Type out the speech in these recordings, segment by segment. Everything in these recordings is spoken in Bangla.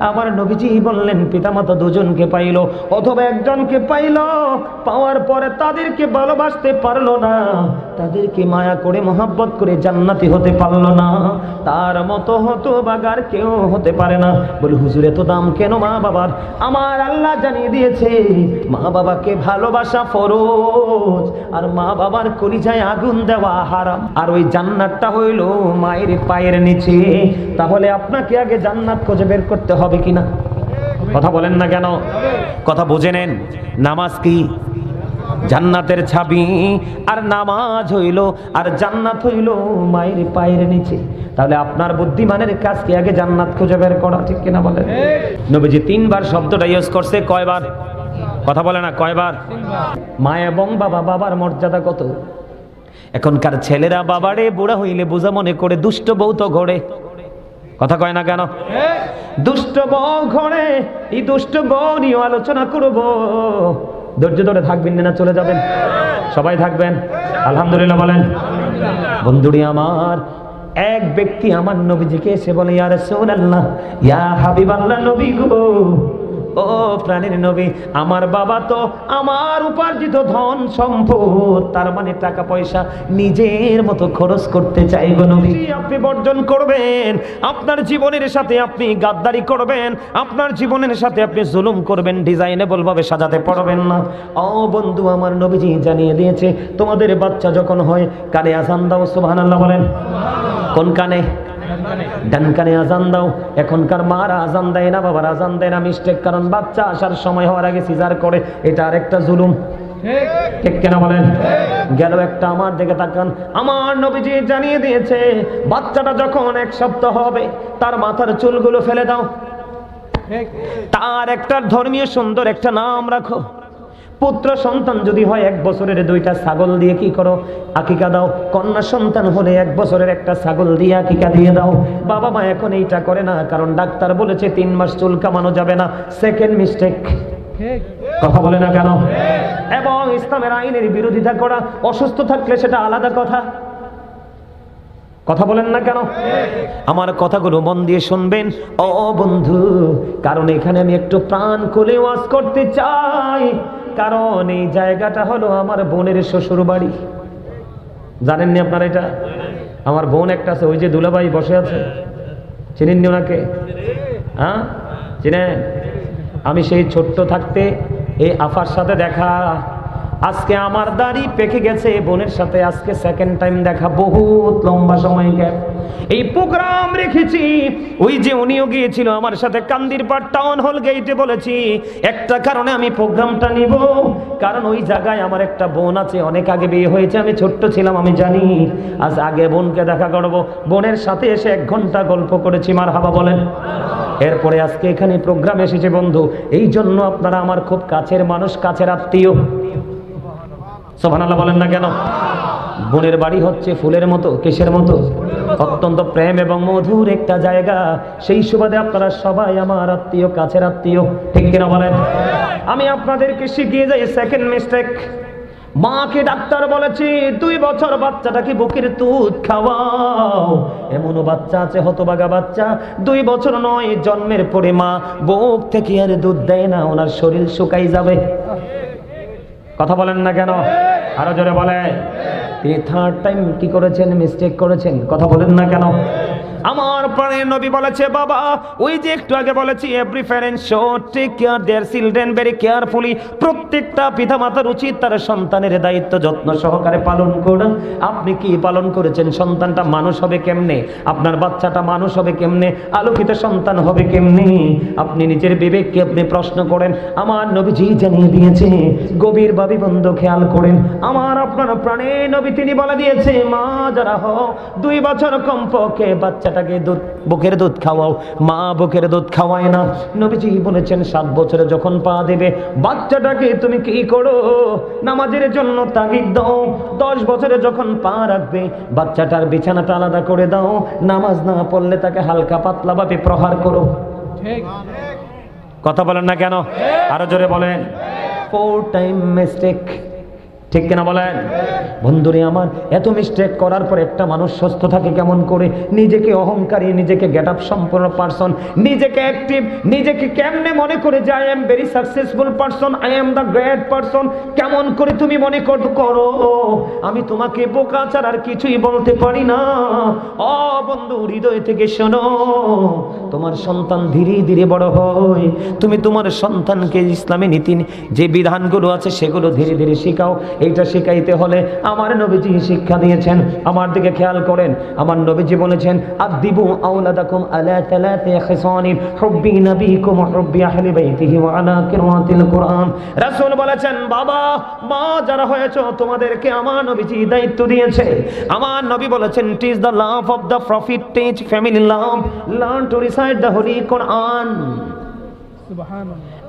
আমার নবীজি বললেন, পিতামাতা দুজনকে পাইল, অথবা একজনকে পাইল, পাওয়ার পরে তাদেরকে ভালোবাসতে পারল না। তাদেরকে মায়া করে মহাব্বত করে জান্নাতি হতে পারল না। তার মতো হতো বাগার কেউ হতে পারে না। বলি, হুজুর, এত দাম কেন মা বাবার? আমার আল্লাহ জানিয়ে দিয়েছে, মা বাবাকে ভালোবাসা ফরজ, আর মা বাবার কলিজায় আগুন দেওয়া হারাম। আর ওই জান্নাতটা হইল মায়ের পায়ের নিচে। তাহলে আপনাকে আগে জান্নাত খুঁজে বের করতে হবে কিনা? কথা বলেন না কেন? কথা বুঝে নেন। নামাজ কি? জান্নাতের ছাবি, আর নামাজ হইল, আর জান্নাত হইল মায়ের পায়ের নিচে। তাহলে আপনার বুদ্ধিমানের কাজ কি আগে জান্নাত খুঁজে বের করা ঠিক কিনা বলেন? নবীজি তিনবার শব্দটা ইউজ করছে, কয়বার? কথা বলে না, কয়বার? মা এবং বাবা, বাবার মর্যাদা কত? এখনকার ছেলেরা বাবারে, বুড়া হইলে বোঝা মনে করে দুষ্ট বউ তো ঘরে। কথা কয় না কেন? দুষ্ট বউ ঘরে, এই দুষ্ট বউ নিয়ে আলোচনা করব। ধৈর্য ধরে থাকবেন না চলে যাবেন। সবাই থাকবেন। আলহামদুলিল্লাহ বলেন। বন্ধুরি আমার, এক ব্যক্তি আমার নবীজিকে এসে বলে, ইয়া রাসূলুল্লাহ, ইয়া হাবিবাল্লাহ নবী গো। ও প্রাণীর নবী আমার বাবা তো আমার উপার্জিত ধন সম্পদ তার মানে টাকা পয়সা নিজের মতো খরচ করতে চাইব নবী। আপনি বর্জন করবেন আপনার জীবনের সাথে আপনি গাদ্দারি করবেন আপনার জীবনের সাথে আপনি জুলুম করবেন ডিজাইনেবল ভাবে সাজাতে পারবেন না। ও বন্ধু আমার নবীজি জানিয়ে দিয়েছে তোমাদের বাচ্চা যখন হয় কানে আসান দাও সুবহানাল্লাহ বলেন। কোন কানে? ডান কানে আজান দাও। এখনকার মারা আজান দেয় না, বাবার আজান দেয় না মিস্টেক কারণ বাচ্চা আসার সময় হওয়ার আগে সিজার করে। এটা আরেকটা জুলুম। একটা আমার দিকে তাকান। আমার নবীজি জানিয়ে দিয়েছে, বাচ্চাটা যখন সপ্তাহ হবে, তার মাথার চুলগুলো ফেলে দাও। তার একটা ধর্মীয় সুন্দর একটা নাম রাখো। পুত্র সন্তান যদি হয়, এক বছরের দুইটা ছাগল দিয়ে কি করো? আকিকা দাও। কন্যা সন্তান হলে এক বছরের একটা ছাগল দিয়ে আকিকা দিয়ে দাও। বাবা মা এখন এইটা করে না, কারণ ডাক্তার বলেছে তিন মাস চুল কামানো যাবে না। সেকেন্ড মিস্টেক কথা বলে না কেন? এবং ইসলামের আইনের বিরোধিতা করা, অসুস্থ থাকলে সেটা আলাদা কথা। কথা বলেন না কেন? আমার কথাগুলো মন দিয়ে শুনবেন। ও বন্ধু, কারণ এখানে আমি একটু প্রাণ খুলে ওয়াজ করতে চাই। কারণ এই জায়গাটা হলো আমার বোনের শ্বশুর বাড়ি জানেননি আপনার এটা? আমার বোন একটা আছে, ওই যে দুলাভাই বসে আছে। চিনেননি ওনাকে? হ্যাঁ? চিনেন? আমি সেই ছোট্ট থাকতে এই আফার সাথে দেখা আজকে আমার দাড়ি পেকে গেছে, বোনের সাথে আজকে সেকেন্ড টাইম দেখা, বহুত লম্বা সময় গ্যাপ এই প্রোগ্রাম রেখেছি। ওই যে উনিও গিয়েছিল আমার সাথে, কান্দির পার টাউন হল গেইটে বলেছি, একটা কারণে আমি প্রোগ্রামটা নিব। কারণ ওই জায়গায় আমার একটা বোন আছে, অনেক আগে বিয়ে হয়েছে, আমি ছোট্ট ছিলাম, আমি জানি। আজ আগে বোনকে দেখা করব। বোনের সাথে এসে এক ঘণ্টা গল্প করেছি মার হাবা বলেন। এরপরে আজকে এখানে প্রোগ্রাম এসেছে বন্ধু। এই জন্য আপনারা আমার খুব কাছের মানুষ, কাছের আত্মীয়। সোভানাল্লাহ বলেন না কেন? বোনের বাড়ি হচ্ছে ফুলের মতো কেশের মতো? অত্যন্ত প্রেম এবং মধুর একটা জায়গা। সেই সুবাদে আপনারা সবাই আমার আত্মীয়, কাছের আত্মীয়। ঠিক কিনা বলেন? আমি আপনাদেরকে শিখিয়ে যাই সেকেন্ড মিস্টেক মাকে ডাক্তার বলেছি, দুই বছর বাচ্চাটাকে বুকের দুধ খাওয়াও? এমনও বাচ্চা আছে, হতবাগা বাচ্চা। দুই বছর নয়, জন্মের পরে মা বুক থেকে আর দুধ দেয় না, ওনার শরীর শুকাই যাবে। কথা বলেন না কেন? আরও জোরে বলে। তিনি থার্ড টাইম কি করেছেন? মিস্টেক করেছেন? কথা বলেন না কেন? আমার প্রাণের নবী বলেছে, বাবা, ওই যে একটু আগে বলেছি every parent should take care their children very carefully প্রত্যেকটা পিতামাতার উচিত তার সন্তানের দায়িত্ব যত্ন সহকারে পালন করুন আপনি কি পালন করেছেন? সন্তানটা মানুষ হবে কেমনে? আপনার বাচ্চাটা মানুষ হবে কেমনে? আলোকিত সন্তান হবে কেমনে? আপনি নিজের বিবেককে আপনি প্রশ্ন করেন, আমার নবী নবীজি জানিয়ে দিয়েছে, গভীর ভাবে বন্ধ খেয়াল করেন। আমার আপনার প্রাণে নবী তিনি বলে দিয়েছে, মা, যারা হ দুই বছর কমপক্ষে বাচ্চাটাকে দুধ বুকের দুধ খাওয়াও। মা বুকের দুধ খাওয়ায় না। নবীজি বলেছেন সাত বছরে যখন পা দেবে বাচ্চাটাকে তুমি কি করো? নামাজের জন্য তাগিদ দাও। দশ বছরে যখন পা রাখবে বাচ্চাটার বিছানাটা আলাদা করে দাও। নামাজ না পড়লে তাকে হালকা পাতলা ভাবে প্রহার করো। কথা বলেন না কেন? আরও জোরে বলেন। ফোর টাইম মিস্টেক ঠিক কিনা বলেন? বন্ধুরে আমার, এত মিস্টেক করার পর একটা মানুষ সুস্থ থাকে কেমন করে? নিজেকে অহংকারী, নিজেকে গেট আপ সম্পূর্ণ পারসন নিজেকে অ্যাক্টিভ নিজেকে কেমনে মনে করে যে I am very successful person I am the great person কেমন করে তুমি মনে করো? আমি তোমাকে বোকা ছাড়া আর কিছুই বলতে পারি না। ও বন্ধু, হৃদয় থেকে শোনো, তোমার সন্তান ধীরে ধীরে বড় হয়। তুমি তোমার সন্তানকে ইসলামী নীতি, যে বিধানগুলো আছে সেগুলো ধীরে ধীরে শেখাও। এইটা শেখাইতে হলে আমার নবীজি শিক্ষা দিয়েছেন। আমার দিকে খেয়াল করেন। আমার নবীজি বলেছেন আদিবু আওলাদাকুম আলা তালাতি খিসানিন, হুব্বি নবীকুম হুব্বি আহলি বাইতিহি ওয়া আলা কিরাতিল কুরআন। রাসূল বলেছেন, বাবা, মা যারা হয়েছো, তোমাদেরকে আমার নবীজি দায়িত্ব দিয়েছে। আমার নবী বলেছেন teach the love of the prophet teach family love learn to recite the holy Quran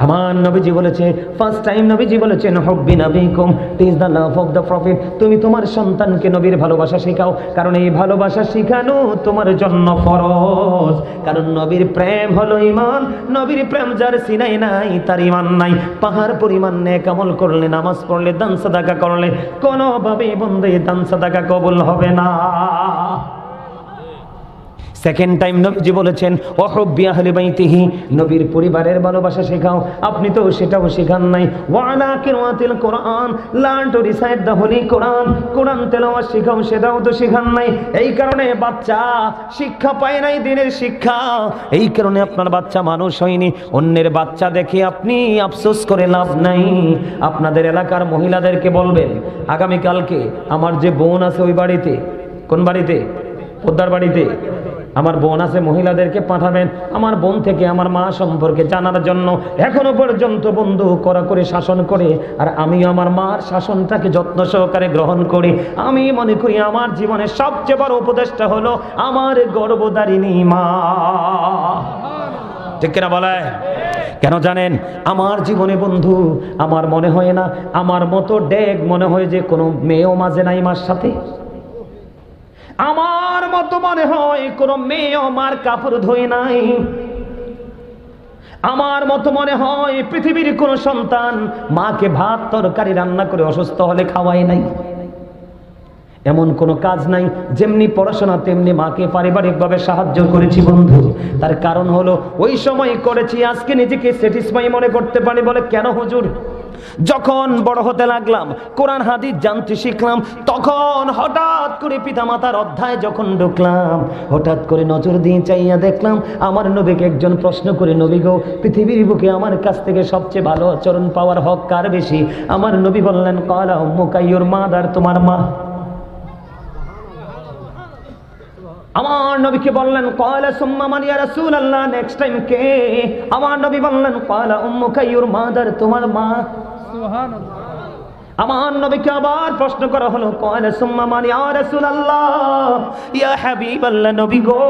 আমার নবীজি বলেছে ফার্স্ট টাইম নবীজি বলেছেন, হব্বি নবীকুম teach the love of the prophet তুমি তোমার সন্তানকে নবীর ভালোবাসা শেখাও, কারণ এই ভালোবাসা শেখানো তোমার জন্য ফরজ। কারণ নবীর প্রেম হলো ইমান নবীর প্রেম যার সিনাই নাই, তার ইমান নাই। পাহাড় পরিমাণ নেক কামল করলে, নামাজ পড়লে, দান সাদাকা করলে, কোনোভাবেই বন্ধে দান সাদাকা কবুল হবে না। সেকেন্ড টাইম নবীজি বলেছেন অহব্বি আহলে বাইতিহি নবীর পরিবারের ভালোবাসা শেখাও। আপনি তো সেটাও শেখান নাই। ওয়ালা কিরাতিল কোরআন learn to recite the holy Quran কোরআন তেলাওয়াত শেখাও সেটাও তো শেখান নাই। এই কারণে বাচ্চা শিক্ষা পায় নাই দিনের শিক্ষা। এই কারণে আপনার বাচ্চা মানুষ হয়নি। অন্যের বাচ্চা দেখে আপনি আফসোস করে লাভ নাই। আপনাদের এলাকার মহিলাদেরকে বলবেন, আগামীকালকে আমার যে বোন আছে ওই বাড়িতে, কোন বাড়িতে? পোদ্দার বাড়িতে? আমার বোন আছে, মহিলাদেরকে পাঠাবেন। আমার বোন থেকে আমার মা সম্পর্কে জানার জন্য এখনও পর্যন্ত বন্ধু করা করে, শাসন করে। আর আমি আমার মার শাসনটাকে যত্ন সহকারে গ্রহণ করি। আমি মনে করি আমার জীবনের সবচেয়ে বড় উপদেশটা হলো আমার গর্বদারিণী মা। ঠিক কিনা বলে কেন জানেন? আমার জীবনে বন্ধু, আমার মনে হয় না, আমার মতো ডেগ মনে হয় যে কোনো মেয়েও মাঝে নাই মার সাথে। আমার মতো মনে হয় কোনো মেয়ে আমার কাপড় ধুই নাই। আমার মতো মনে হয় পৃথিবীর কোন সন্তান মাকে ভাত, তরকারি রান্না করে অসুস্থ হলে খাওয়াই নাই। এমন কোনো কাজ নাই, যেমনি পড়াশোনা, তেমনি মাকে পারিবারিকভাবে সাহায্য করেছি বন্ধু। তার কারণ হলো, ওই সময় করেছি, আজকে নিজেকে স্যাটিসফাই মনে করতে পারি বলে, কেন হুজুর? যখন বড় হতে লাগলাম, কোরআন, হাদিস জানতে শিখলাম, তখন হঠাৎ করে পিতামাতার অধ্যায় যখন ঢুকলাম, হঠাৎ করে নজর দিয়ে চাইয়া দেখলাম, আমার নবীকে একজন প্রশ্ন করে, নবী গো, পৃথিবীর বুকে আমার কাছ থেকে সবচেয়ে ভালো আচরণ পাওয়ার হক কার বেশি? আমার নবী বললেন, কলা মুকাইয়ুর মা আর তোমার মা। আমার নবীকে বললেন কয়লা সুম্মা মান রাসূল আল্লাহ নেক্সট টাইম কে? আমার নবী বললেন কয়লা উম্মুকা ইউর মাদার, তোমার মা। আমার নবীকে আবার প্রশ্ন করা হলো, কয়লা সুম্মা মান ইয়া রাসূলুল্লাহ? ইয়া হাবিবাল্লাহ নবী গো।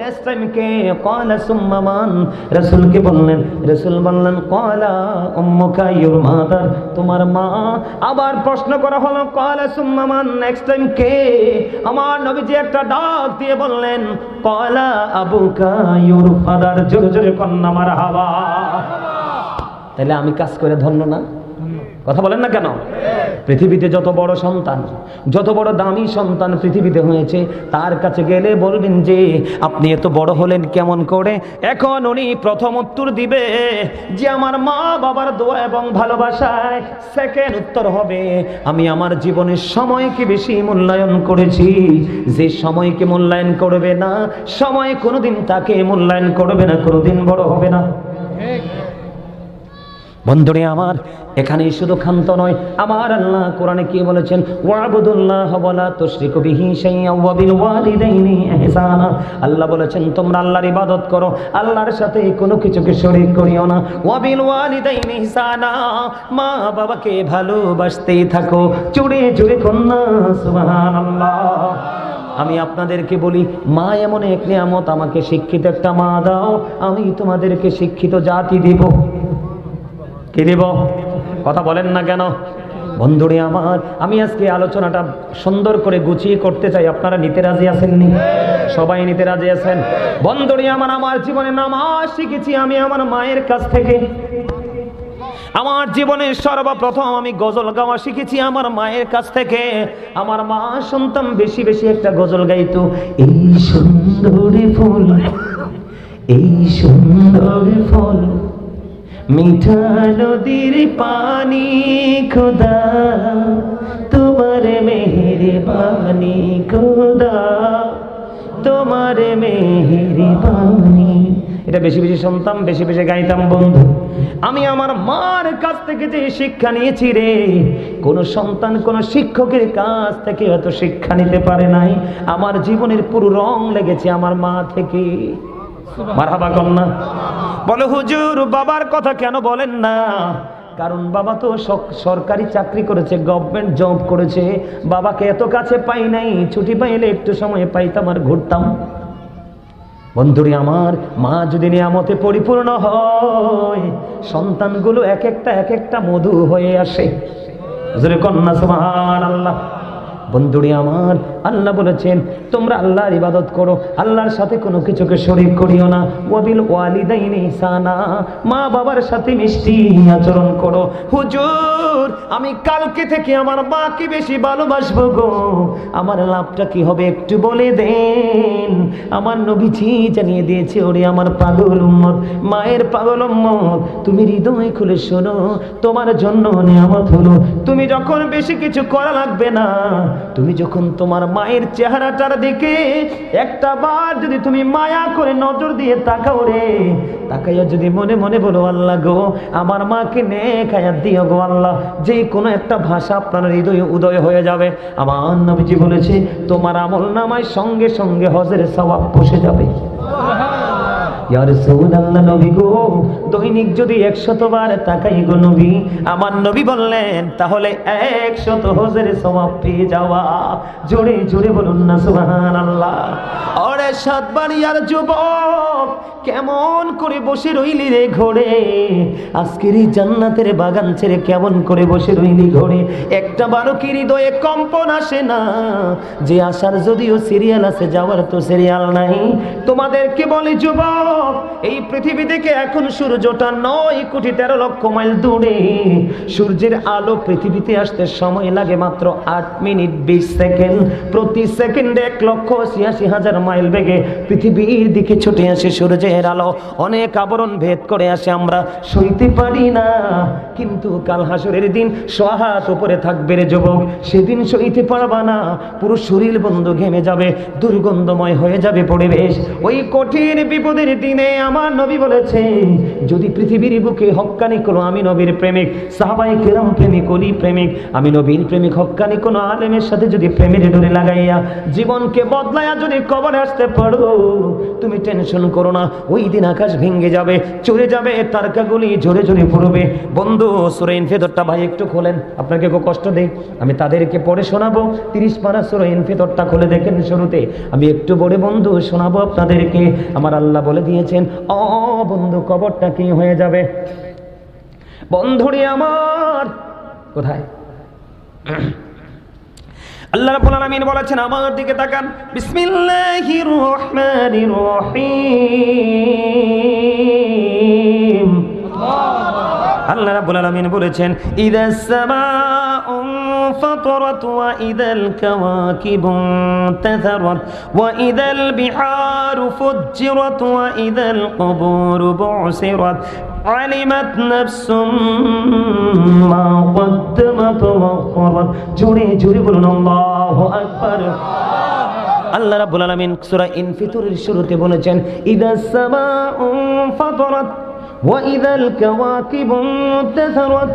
নেক্সট টাইম কে কয়লা সুম্মা মান? রাসূলকে বললেন, রাসূল বললেন, কয়লা উম্মুকা ইউর মাদার তোমার মা। আবার প্রশ্ন করা হলো, কয়লা সুম্মা মান? নেক্সট টাইম কে আমার নবীজি একটা ডাক দিয়ে বললেন, কয়লা আবুকা ইউর ফাদার জোরে জোরে কন্যা মার হাওয়া। তাহলে আমি কাজ করে ধন্য না? কথা বলেন না কেন? পৃথিবীতে যত বড় সন্তান, যত বড় দামি সন্তান পৃথিবীতে হয়েছে, তার কাছে গেলে বলবেন যে, আপনি এত বড় হলেন কেমন করে? এখন উনি প্রথম উত্তর দিবে যে, আমার মা বাবার দোয়া এবং ভালোবাসায় সেকেন্ড উত্তর হবে। আমি আমার জীবনের সময়কে বেশি মূল্যায়ন করেছি। যে সময়কে মূল্যায়ন করবে না, সময় কোনোদিন তাকে মূল্যায়ন করবে না, কোনোদিন বড় হবে না। বন্ধুরে আমার, এখানেই শুধু ক্ষান্ত নয়, আমার আল্লাহ কোরআনে কি বলেছেন? আল্লাহ বলেছেন, তোমরা আল্লাহর ইবাদত করো, আল্লাহর সাথে কোনো কিছুকে শরীক করিও না। ওয়া ওয়ালিদাইনি ইহসানা। মা বাবাকে ভালোবাসতেই থাকো, চুড়ে চুড়ে কন্যা, সুবহানাল্লাহ। আমি আপনাদেরকে বলি, মা এমন এক নিয়ামত আমাকে শিক্ষিত একটা মা দাও, আমি তোমাদেরকে শিক্ষিত জাতি দিব। কি দেব? কথা বলেন না কেন? বন্ধুরে আমার, আমি আজকে আলোচনাটা সুন্দর করে গুছিয়ে করতে চাই। আপনারা নিতে রাজি আছেননি? সবাই নিতে রাজি আছেন? বন্ধুরে আমার আমার জীবনে নামাজ শিখেছি আমি আমার মায়ের কাছ থেকে। আমার জীবনে সর্বপ্রথম আমি গজল গাওয়া শিখেছি আমার মায়ের কাছ থেকে। আমার মা সন্তান বেশি বেশি একটা গজল গাইতো। এই সুন্দরী ফুল, এই সুন্দর ফল। মিঠা নদীর পানি, খোদা। তোমার মেহেরে পানি খোদা। তোমার মেহেরে পানি এটা বেশি বেশি শুনতাম, বেশি বেশি গাইতাম, বন্ধু। আমি আমার মার কাছ থেকে যে শিক্ষা নিয়েছি রে, কোন সন্তান, কোন শিক্ষকের কাছ থেকে হয়তো শিক্ষা নিতে পারে নাই। আমার জীবনের পুরো রং লেগেছে আমার মা থেকে। মারহাবা কন্যা বলে, হুজুর, বাবার কথা কেন বলেন না? কারণ বাবা তো সরকারি চাকরি করেছে গভর্নমেন্ট জব করেছে। বাবাকে এত কাছে পাই নাই, ছুটি পাইলে একটু সময় পাইতাম আর ঘুরতাম। বন্ধুরি আমার, মা যদি নিয়ামতে পরিপূর্ণ হয়, সন্তানগুলো এক একটা এক একটা মধু হয়ে আসে। কন্যা সুবহান আল্লাহ বন্ধুরি আমার আল্লাহ বলেছেন, তোমরা আল্লাহর ইবাদত করো, আল্লাহর সাথে কোনো কিছুকে শরীক করিও না। ওয়াবিল ওয়ালিদাইনি ইহসানা মা বাবার সাথে মিষ্টি আচরণ করো। হুজুর, আমি কালকে থেকে আমার মাকে বেশি ভালোবাসবো গো। আমার লাভটা কি হবে একটু বলে দেন। আমার নবীজি জানিয়ে দিয়েছে, ওরে আমার পাগল উম্মত, মায়ের পাগল উম্মত, তুমি হৃদয় খুলে শোনো, তোমার জন্য নিয়ামত হলো। তুমি যখন বেশি কিছু করা লাগবে না, তুমি যখন তোমার মায়ের চেহারাটার দিকে একটা বার যদি তুমি মায়া করে নজর দিয়ে তাকাও রে, তাকাইয়া যদি মনে মনে বলো, আল্লাহ গো, আমার মাকে নে খায়া দিও গো আল্লাহ। যে কোনো একটা ভাষা আপনার হৃদয় উদয় হয়ে যাবে। আমার নবীজি বলেছে, তোমার আমল নামায় সঙ্গে সঙ্গে হজের সবাব বসে যাবে। ইয়ার আল্লাহ নবী গো, দৈনিক যদি একশত বার তাকাই গো নবী, আমার নবী বললেন, তাহলে একশত হজের সমাপ পেয়ে যাওয়া। জোরে জোরে বলুন না সুবহান আল্লাহ ওরে সাতবাড়িয়ার যুবক, কেমন করে বসে রইলি রে ঘোরে? আজকের এই জান্নাতের বাগান ছেড়ে কেমন করে বসে রইলি ঘোরে? একটা বারো কি হৃদয়ে কম্পন আসে না। যে আসার যদিও সিরিয়াল আছে, যাওয়ার তো সিরিয়াল নাই। তোমাদেরকে বলি যুবক এই পৃথিবী থেকে এখন সূর্যটা নয় কোটি তেরো লক্ষ মাইল দূরে। সূর্যের আলো পৃথিবীতে আসতে সময় লাগে মাত্র আট মিনিট বিশ সেকেন্ড। প্রতি সেকেন্ডে এক লক্ষ ছিয়াশি হাজার মাইল বেগে পৃথিবীর দিকে ছুটে আসে সূর্যের আলো। অনেক আবরণ ভেদ করে আসে আমরা। সইতে পারি না। কিন্তু কাল হাসরের দিন সহাত উপরে থাকবে রে যুবক। সেদিন সইতে পারবা না। পুরো শরীর বন্ধ ঘেমে যাবে। দুর্গন্ধময় হয়ে যাবে পরিবেশ। ওই কঠিন বিপদের দিনে আমার নবী বলেছে, যদি পৃথিবীর বুকে হক্কানি কোনো আমি নবীর প্রেমিক সাহাবাই কেরাম প্রেমিক অলি প্রেমিক, আমি নবীর প্রেমিক, হক্কানি কোনো আলেমের সাথে যদি প্রেমের ডোরে লাগাইয়া জীবনকে বদলাইয়া যদি কবরে আসতে পারো, তুমি টেনশন করো না, ওই দিন আকাশ ভেঙে যাবে, চলে যাবে, তারকাগুলি ঝরে ঝরে পড়বে। বন্ধু সুরেন ফেদরটা ভাই একটু খোলেন, আপনাকে খুব কষ্ট দেই। আমি তাদেরকে পড়ে শোনাবো, তিরিশ পারা সুরেন ফেদরটা খুলে দেখেন শুরুতে। আমি একটু বড়ে বন্ধু শোনাবো আপনাদেরকে। আমার আল্লাহ বলে দিয়েছেন অ বন্ধু, কবরটা কি হয়ে যাবে? বন্ধুরি আমার, কোথায়? আল্লাহ রাব্বুল আলামিন বলেছেন, আমার দিকে তাকান। বিসমিল্লাহির রহমানির রহিম। আল্লাহ রাব্বুল আলামিন বলেছেন ইদাস সামাউ فطرت وإذا الكواكب انتثرت وإذا البحار فجرت وإذا القبور بعثرت علمت نفس ما قدمت وأخرت জোরে জোরে বলুন আল্লাহু আকবার আল্লাহ রাব্বুল আলামিন সূরা ইনফিতরের শুরুতে বলেছেন ইদাস সামাউ ফাতারাত وإذا الكواكب انتثرت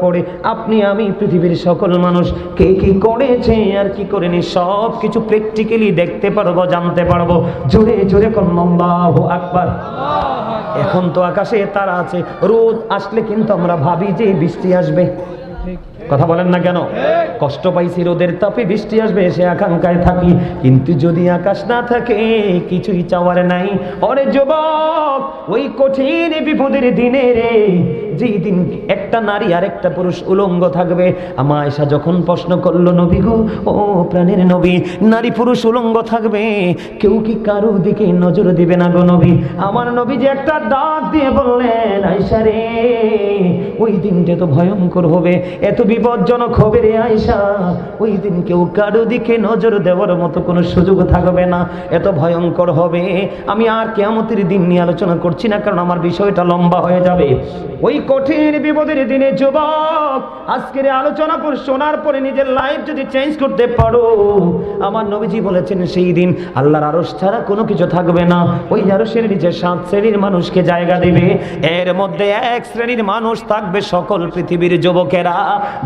পরে আপনি, আমি পৃথিবীর সকল মানুষ, কে কি করেছে আর কি করেনি সব কিছু প্র্যাকটিক্যালি দেখতে পারব, জানতে পারব। জোরে জোরে আকবার। এখন তো আকাশে তারা আছে, রোদ আসলে কিন্তু আমরা ভাবি যে বৃষ্টি আসবে। কথা বলেন না কেন? কষ্ট পাইছি, রোদের তাপে বৃষ্টি আসবে, সে আকাঙ্ক্ষায় থাকি। কিন্তু যদি আকাশ না থাকে, কিছুই চাওয়ার নাই। অরে যুবক, ওই কঠিন বিপদের দিনে রে যেই দিন একটা নারী আর একটা পুরুষ উলঙ্গ থাকবে, আমা আয়েশা যখন প্রশ্ন করল, নবী গো, ও প্রাণের নবী, নারী পুরুষ উলঙ্গ থাকবে? কেউ কি কারও দিকে নজর দিবে না গো নবী? আমার নবী যে একটা ডাক দিয়ে বললেন আয়সা রে, ওই দিনটা তো ভয়ঙ্কর হবে, এত বিপজ্জনক হবে রে আয়সা ওই দিন কেউ কারও দিকে নজর দেওয়ার মতো কোনো সুযোগ থাকবে না, এত ভয়ঙ্কর হবে। আমি আর কেয়ামতের দিন নিয়ে আলোচনা করছি না, কারণ আমার বিষয়টা লম্বা হয়ে যাবে। ওই কঠিন বিপদের দিনে যুবক আজকের আলোচনা পর শোনার পরে নিজের লাইফ যদি চেঞ্জ করতে পারো। আমার নবীজি বলেছেন সেই দিন আল্লাহর আরশ ছাড়া কোনো কিছু থাকবে না। ওই আরশের নিচে সাত শ্রেণির মানুষকে জায়গা দেবে। এর মধ্যে এক শ্রেণির মানুষ থাকবে সকল পৃথিবীর যুবকেরা।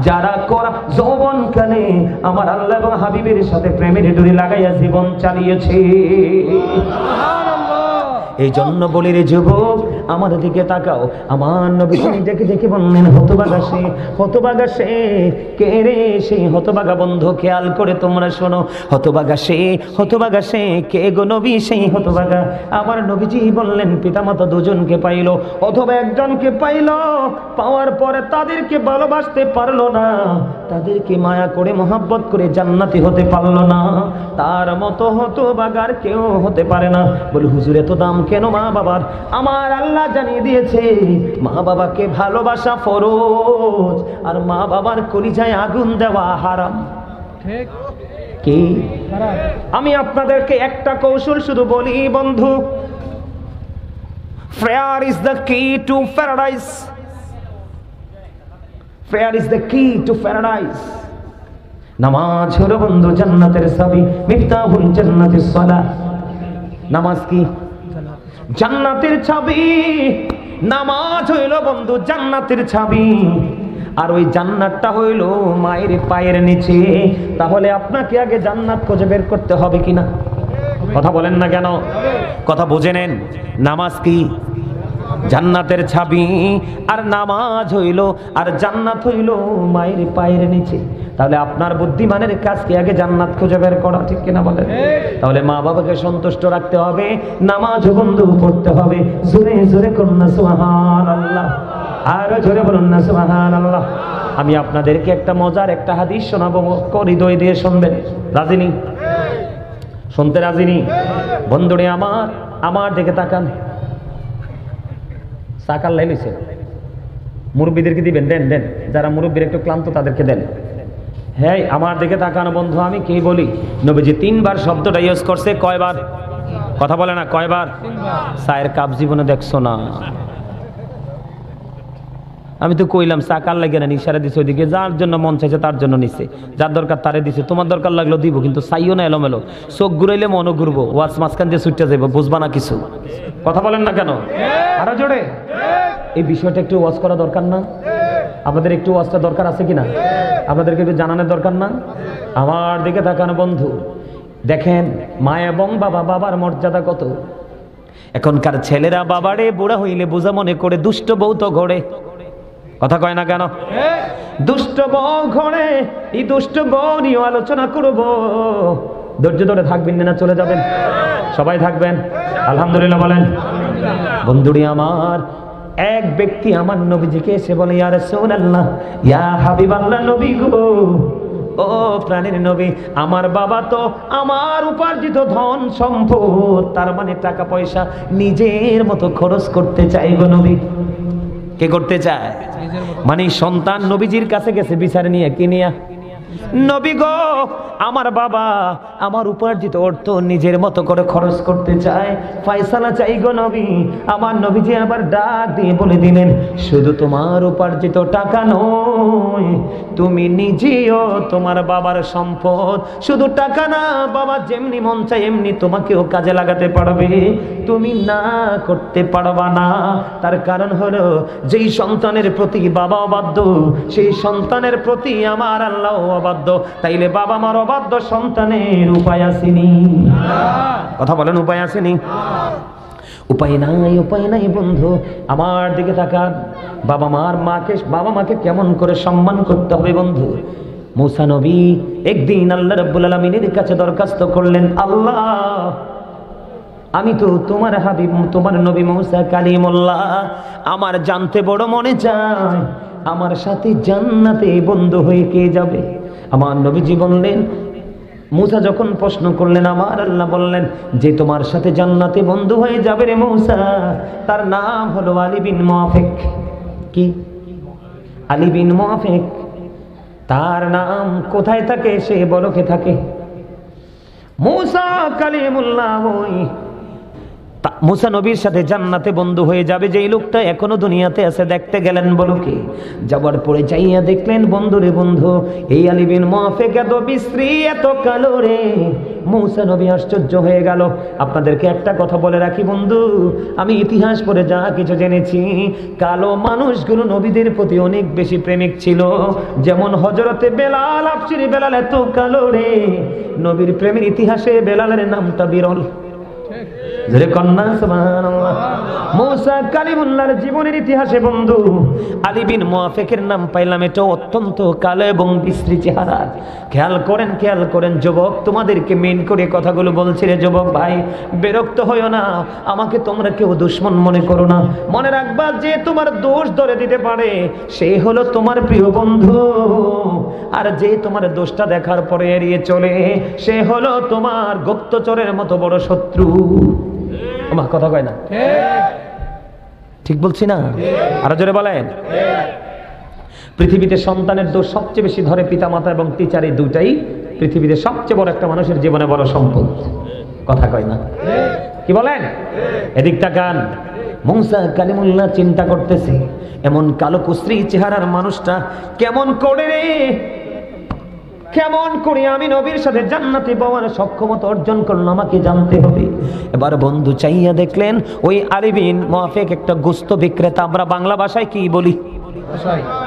যারা করা যৌবনকালে আমার আল্লাহ এবং হাবিবের সাথে প্রেমের ডুরি লাগাইয়া জীবন চালিয়েছে। এই জন্য বলি রে যুবক আমার দিকে তাকাও। আমার নবী তিনি দেখে দেখে বললেন, হতবাগা সে হতবাগা সে। কে রে সেই হতবাগা বন্ধু, খেয়াল করে তোমরা শোনো। হতবাগা সে হতবাগা সে, কে গো নবী সেই হতবাগা? আমার নবীজি বললেন, পিতামাতা দুজনকে পাইলো, অথবা একজনকে পাইলো, পাওয়ার পরে তাদেরকে ভালোবাসতে পারল না। তাদেরকে মায়া করে, মোহাব্বত করে জান্নাতি হতে পারল না। তার মতো হতবাগার কেউ হতে পারে না। বলি, হুজুর, এত দাম কেন মা বাবার? আমার আল্লাহ জানিয়ে দিয়েছে মা বাবাকে ভালোবাসা ফরজ আর মা বাবার কলিজায় আগুন দেওয়া হারাম। ঠিক। কি? আমি আপনাদেরকে একটা কৌশল শুধু বলি বন্ধু। Prayer is the key to paradise prayer is the key to paradise নামাজ হলো বন্ধু জান্নাতের সাবি মিফতাহুল জান্নাতের সালাহ। নামাজ কি? জান্নাতের ছাবি। নামাজ হইল বন্ধু, জান্নাতের ছাবি। আর ওই জান্নাতটা হইল মায়ের পায়ের নিচে। তাহলে আপনাকে আগে জান্নাত খুঁজে বের করতে হবে কিনা? কথা বলেন না কেন? কথা বুঝে নেন। নামাজ কি? জান্নাতের ছাবি, আর নামাজ হইল, আর জান্নাত হইল মায়ের পায়ের নিচে। তাহলে আপনার বুদ্ধিমানের কাজ কি আগে জান্নাত খুঁজে বের করা ঠিক কিনা বলেন? তাহলে মা বাবাকে সন্তুষ্ট রাখতে হবে, নামাজ বন্ধু পড়তে হবে। জোরে জোরে কন্যা সুহান আল্লাহ আর জোরে বলুন না সুহান আল্লাহ আমি আপনাদেরকে একটা মজার একটা হাদিস শোনাবো হৃদয় দিয়ে শুনবেন। রাজিনী শুনতে রাজিনী বন্ধুরে আমার আমার দিকে তাকান। সাকাল লাইলিছে মুরব্বীদেরকে দিবেন দেন দেন। যারা মুরব্বীর একটু ক্লান্ত তাদেরকে দেন। হ্যাঁ আমার দিকে তাকানো বন্ধু আমি কি বলি? নবীজি তিনবার শব্দটা ইউজ করছে কয়বার? কথা বলে না কয়বার? সায়ের কাপ জীবনে দেখছ না। আমি তো কইলাম চা কার লাগে না ইশারা দিছে ওইদিকে, যার জন্য মন চাইছে তার জন্য নিছে। যার দরকার তারে দিছে। তোমার দরকার লাগল দিব, কিন্তু চাইও না এলোমেলো। চোখ ঘুরাইলে মনও ঘুরবো। ওয়াজ মাঝখান দিয়ে ছুটতে যাব বুঝবা না কিছু? কথা বলেন না কেন? আরও জোরে? এই বিষয়টা একটু ওয়াজ করা দরকার না? আপনাদের একটু ওয়াজটা দরকার আছে কিনা? আপনাদেরকে একটু জানানোর দরকার না? আমার দিকে তাকানো বন্ধু। দেখেন, মা এবং বাবা, বাবার মর্যাদা কত? এখনকার ছেলেরা বাবারে, বুড়া হইলে বোঝা মনে করে দুষ্ট বউ তো ঘরে। কথা কয় না কেন? দুষ্ট বউ ঘরে এই দুষ্ট বউ নিয়ে আলোচনা করব। ধৈর্য ধরে থাকবেন না চলে যাবেন। সবাই থাকবেন। আলহামদুলিল্লাহ বলেন। বন্ধুরি আমার, এক ব্যক্তি আমার নবীজিকে এসে বলে, ইয়া রাসূলুল্লাহ, ইয়া হাবিবাল্লাহ নবী গো। ও প্রাণের নবী, আমার বাবা তো আমার উপার্জিত ধন সম্পদ, তার মানে টাকা পয়সা নিজের মতো খরচ করতে চাই গো নবী। কে করতে চায়? মানে সন্তান নবীজির কাছে গেছে বিচার নিয়ে কি নিয়া? নবী গো, আমার বাবা আমার উপার্জিত অর্থ নিজের মতো করে খরচ করতে চায়। ফয়সালা চাই গো নবী, আমার নবীজি আবার ডাক দিয়ে বলে দিলেন, শুধু তোমার উপার্জিত টাকা নয়, তুমি নিজেও তোমার বাবার সম্পদ। শুধু টাকা না, বাবা যেমনি মন চায় এমনি তোমাকেও কাজে লাগাতে পারবে। তুমি না করতে পারবা না। তার কারণ হলো, যেই সন্তানের প্রতি বাবা অবাধ্য, সেই সন্তানের প্রতি আমার আল্লাহ অবাধ্য, তাইলে বাবা মার অবাধ্য সন্তানের উপায় আসেনি। কথা বলেন, উপায় আসেনি? উপায় নাই উপায় নাই বন্ধু, আমার দিকে তাকান। বাবা মার মাকে, বাবা মাকে কেমন করে সম্মান করতে হবে বন্ধু? মুসা নবী একদিন আল্লাহ রাব্বুল আলামিনের কাছে দরখাস্ত করলেন, আল্লাহ, আমি তো তোমার হাবিব, তোমার নবী মৌসা কালিমুল্লাহ, আমার জানতে বড় মনে চায়, আমার সাথে জান্নাতে বন্ধু হয়ে কে যাবে? আমার নবীজি বললেন, মুসা যখন প্রশ্ন করলেন, আমার আল্লাহ বললেন, যে তোমার সাথে জান্নাতে বন্ধু হয়ে যাবে রে মৌসা, তার নাম হলো আলী বিন মোয়াফেক কি? আলী বিন মোয়াফেক তার নাম কোথায় থাকে? সে বলকে থাকে। মুসা কালিমুল্লাহ মুসা নবীর সাথে জান্নাতে বন্ধু হয়ে যাবে যেই লোকটা এখনও দুনিয়াতে আছে, দেখতে গেলেন বলো কি? যাবার পরে যাইয়া দেখলেন, বন্ধু রে বন্ধু, এই আলিবিন মাফেক এত বিশ্রী, এত কালো রে। মুসা নবী আশ্চর্য হয়ে গেল। আপনাদেরকে একটা কথা বলে রাখি বন্ধু, আমি ইতিহাস পড়ে যা কিছু জেনেছি, কালো মানুষগুলো নবীদের প্রতি অনেক বেশি প্রেমিক ছিল। যেমন হজরতে বেলাল, আফসিরি বেলাল এত কালো রে। নবীর প্রেমের ইতিহাসে বেলালের নামটা বিরল। জীবনের বন্ধু নাম পাইলাম এটা অত্যন্ত কালো এবং খেয়াল করেন খেয়াল করেন, যুবক, তোমাদেরকে মেন করে কথাগুলো রে যুবক ভাই, বিরক্ত হইও না, আমাকে তোমরা কেউ দুশ্মন মনে করো না। মনে রাখবা যে তোমার দোষ ধরে দিতে পারে, সে হলো তোমার প্রিয় বন্ধু। আর যে তোমার দোষটা দেখার পরে এড়িয়ে চলে, সে হলো তোমার গুপ্তচরের মতো বড় শত্রু। মা কথা কয় না। ঠিক বলছি না? আরও জোরে বলেন। পৃথিবীতে সন্তানের দোষ সবচেয়ে বেশি ধরে পিতামাতা এবং টিচার এই দুটাই পৃথিবীতে সবচেয়ে বড় একটা মানুষের জীবনে বড় সম্পদ। কথা কয় না। কি বলেন? এদিক তাকান। মৌসা কালিমুল্লাহ চিন্তা করতেছে এমন কালো কুশ্রী চেহারার মানুষটা কেমন করে রে? কেমন করে আমি নবীর সাথে জান্নাতে পাওয়ার সক্ষমতা অর্জন করলাম, আমাকে জানতে হবে। এবার বন্ধু চাইয়া দেখলেন, ওই আরিবিন মহাফেক একটা গুস্ত বিক্রেতা, আমরা বাংলা ভাষায় কি বলি?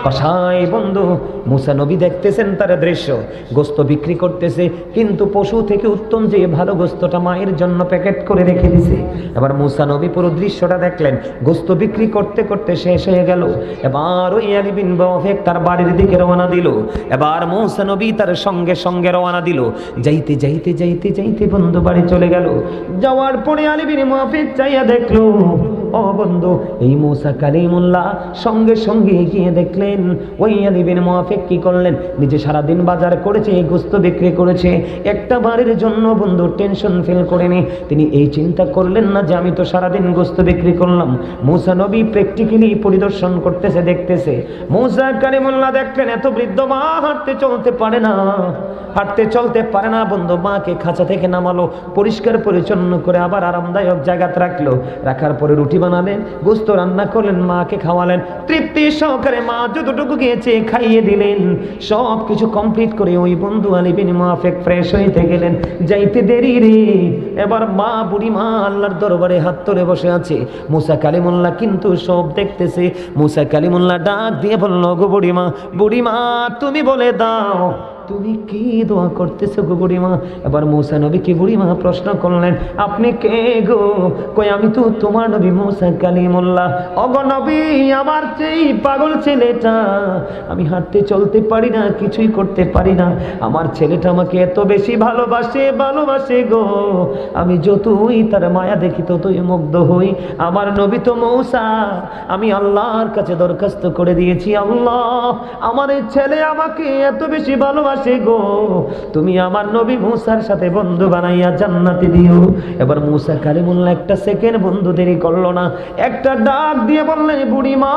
কষাই বন্ধু, মুসা নবী দেখতেছেন তার দৃশ্য। গোস্ত বিক্রি করতেছে, কিন্তু পশু থেকে উত্তম যে ভালো গোস্তটা মায়ের জন্য প্যাকেট করে রেখে দিছে। এবার মুসা নবী পুরো দৃশ্যটা দেখলেন। গোস্ত বিক্রি করতে করতে শেষ হয়ে গেল। এবার ওই আলী বিন বাফেক তার বাড়ির দিকে রওনা দিল। এবার মুসা নবী তার সঙ্গে সঙ্গে রওনা দিল। যাইতে যাইতে যাইতে যাইতে বন্ধু বাড়ি চলে গেল। যাওয়ার পরে আলী বিন চাইয়া দেখল ও বন্ধু এই মুসা কালিমুল্লাহ সঙ্গে সঙ্গে গিয়ে দেখলেন। ওই আলিবিন মোয়াফেক কি করলেন? নিজে সারাদিন বাজার করেছে এই গোস্ত বিক্রি করেছে। একটা বাড়ির জন্য বন্ধু টেনশন ফিল করেনি তিনি এই চিন্তা করলেন না যে, আমি তো সারাদিন গোস্ত বিক্রি করলাম। মুসা নবী প্র্যাকটিক্যালি পরিদর্শন করতেছে, দেখতেছে। মুসা কালিমুল্লাহ দেখলেন, এত বৃদ্ধ মা হাঁটতে চলতে পারে না। হাঁটতে চলতে পারে না, বন্ধু মাকে খাঁচা থেকে নামালো, পরিষ্কার পরিচ্ছন্ন করে আবার আরামদায়ক জায়গাতে রাখল। রাখার পরে রুটি বানালেন, গোস্ত রান্না করলেন, মাকে খাওয়ালেন, তৃপ্তি সহকারে মা যতটুকু গিয়েছে খাইয়ে দিলেন। সব কিছু কমপ্লিট করে ওই বন্ধু আলিবিন মাফেক ফ্রেশ হইতে গেলেন। যাইতে দেরি রে। এবার মা বুড়ি মা আল্লাহর দরবারে হাত তুলে বসে আছে। মুসা কালিমুল্লাহ কিন্তু সব দেখতেছে। মুসা কালিমুল্লাহ ডাক দিয়ে বলল গো বুড়িমা বুড়িমা, তুমি বলে দাও তুমি কি দোয়া করতেছো গো বুড়িমা? এবার মৌসা নবী কি বুড়িমা প্রশ্ন করলেন, আপনি কে গো? কই, আমি তো তোমার নবী মৌসা কালিমুল্লাহ। অগ নবী, আমার সেই পাগল ছেলেটা, আমি হাঁটতে চলতে পারি না, কিছুই করতে পারি না। আমার ছেলেটা আমাকে এত বেশি ভালোবাসে ভালোবাসে গো। আমি যতই তার মায়া দেখি, ততই মুগ্ধ হই। আমার নবী তো মৌসা, আমি আল্লাহর কাছে দরখাস্ত করে দিয়েছি। আল্লাহ, আমার এই ছেলে আমাকে এত বেশি ভালোবাসে গো। তুমি আমার নবী মুসার সাথে বন্ধু বানাইয়া জান্নাতি দিও। এবার মুসা বলল একটা সেকেন্ড বন্ধু দেরি করল না। একটা ডাক দিয়ে বললেন বুড়ি মা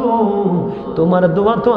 গো, তোমার দোয়া তো